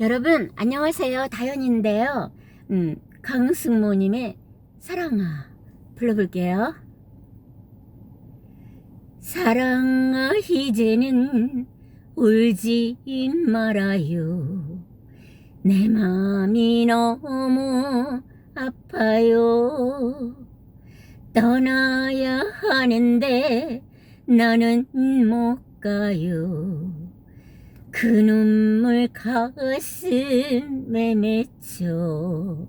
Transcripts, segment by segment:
여러분 안녕하세요. 다현인데요. 음, 강승모님의 사랑아 불러볼게요. 사랑아 이제는 울지 말아요. 내 맘이 너무 아파요. 떠나야 하는데 나는 못 가요 그 눈물 가슴에 맺혀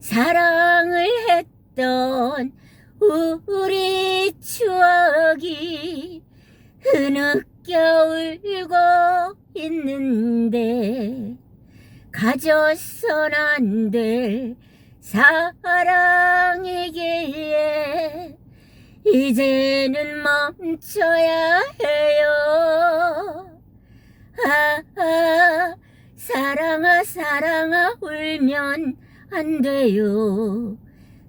사랑을 했던 우리 추억이 흐느껴 울고 있는데 가져선 안 될 사랑이기에 이제는 멈춰야 해요 아, 아, 사랑아, 울면 안 돼요.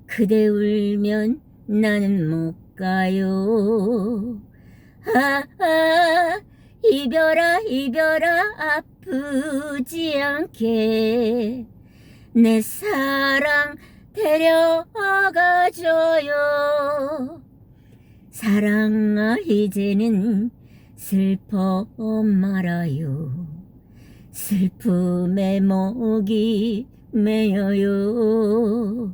그대 울면 나는 못 가요. 아, 아, 이별아, 이별아, 아프지 않게 내 사랑 데려가줘요. 사랑아, 이제는 슬퍼 말아요. 슬픔에 목이 메어요.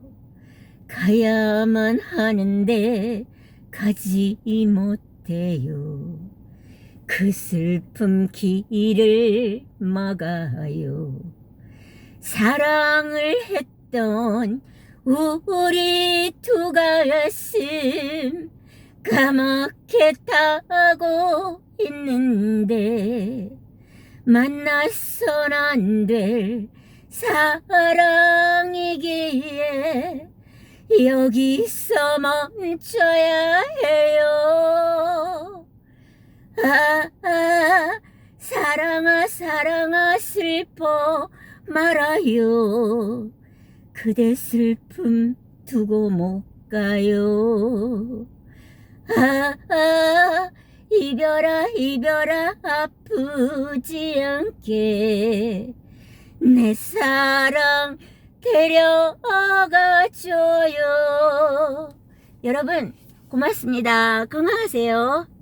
가야만 하는데 가지 못해요. 그 슬픔 길을 막아요. 사랑을 했던 우리 두 가슴 까맣게 타고 있는데 만나선 안 될 사랑이기에 여기서 멈춰야 해요. 아, 아 사랑아 사랑아 슬퍼 말아요. 그대 슬픔 두고 못 가요. 아, 아, 이별아, 이별아, 아프지 않게 내 사랑 데려가줘요. 여러분, 고맙습니다. 건강하세요.